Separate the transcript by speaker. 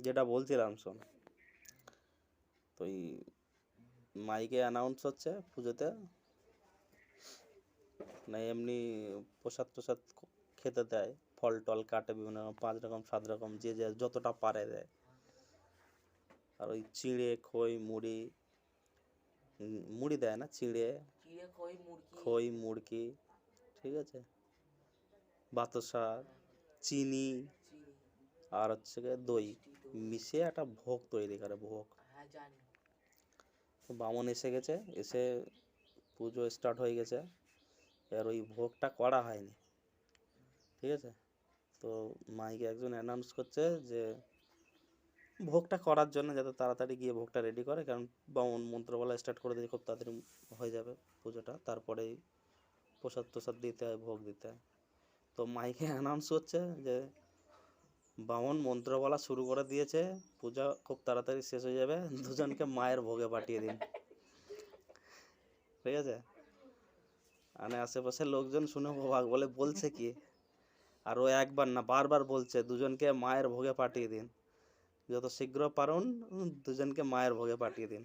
Speaker 1: যেটা বলছিলাম শোন। তো এই মাইকে অ্যানাউন্স হচ্ছে পুজোতে। না এমনি প্রসাদ প্রসাদ খেতে দেয়। ফল টল কাটে বিভিন্ন রকম পাঁচ রকম সাত রকম যে যে যতটা পারে দেয়। আর ওই চিঁড়ে খই মুড়ি মুড়ি দেয় না চিঁড়ে।
Speaker 2: খই
Speaker 1: মুড়কি। ঠিক আছে? বাতাসা চিনি আর হচ্ছে দই। মিশিয়ে একটা ভোগ তৈরি করে ভোগ।
Speaker 2: হ্যাঁ
Speaker 1: বামন এসে গেছে এসে পুজো স্টার্ট হয়ে গেছে। এবার ওই ভোগটা করা হয়নি। ঠিক আছে? তো মাইকে একজন অ্যানাউন্স করছে যে ভোগটা করার জন্য যাতে তাড়াতাড়ি গিয়ে ভোগটা রেডি করে কারণ বামন মন্ত্র বলা স্টার্ট করে দিয়ে খুব তাড়াতাড়ি হয়ে যাবে পুজোটা। তারপরেই প্রসাদ প্রসাদ দিতে হয় ভোগ দিতে হয়। তো মাইকে অ্যানাউন্স করছে যে বামন মন্ত্র বলা শুরু করে দিয়েছে। পূজা খুব তাড়াতাড়ি শেষ হয়ে যাবে। দুজনকে মায়ের ভোগে পাঠিয়ে দিন। ঠিক আছে? মানে আশেপাশের লোকজন শুনে অবাক বলে, বলছে কি? আর ও একবার না, বারবার বলছে, দুজনকে মায়ের ভোগে পাঠিয়ে দিন। যত শীঘ্র পারুন, দুজনকে মায়ের ভোগে পাঠিয়ে দিন।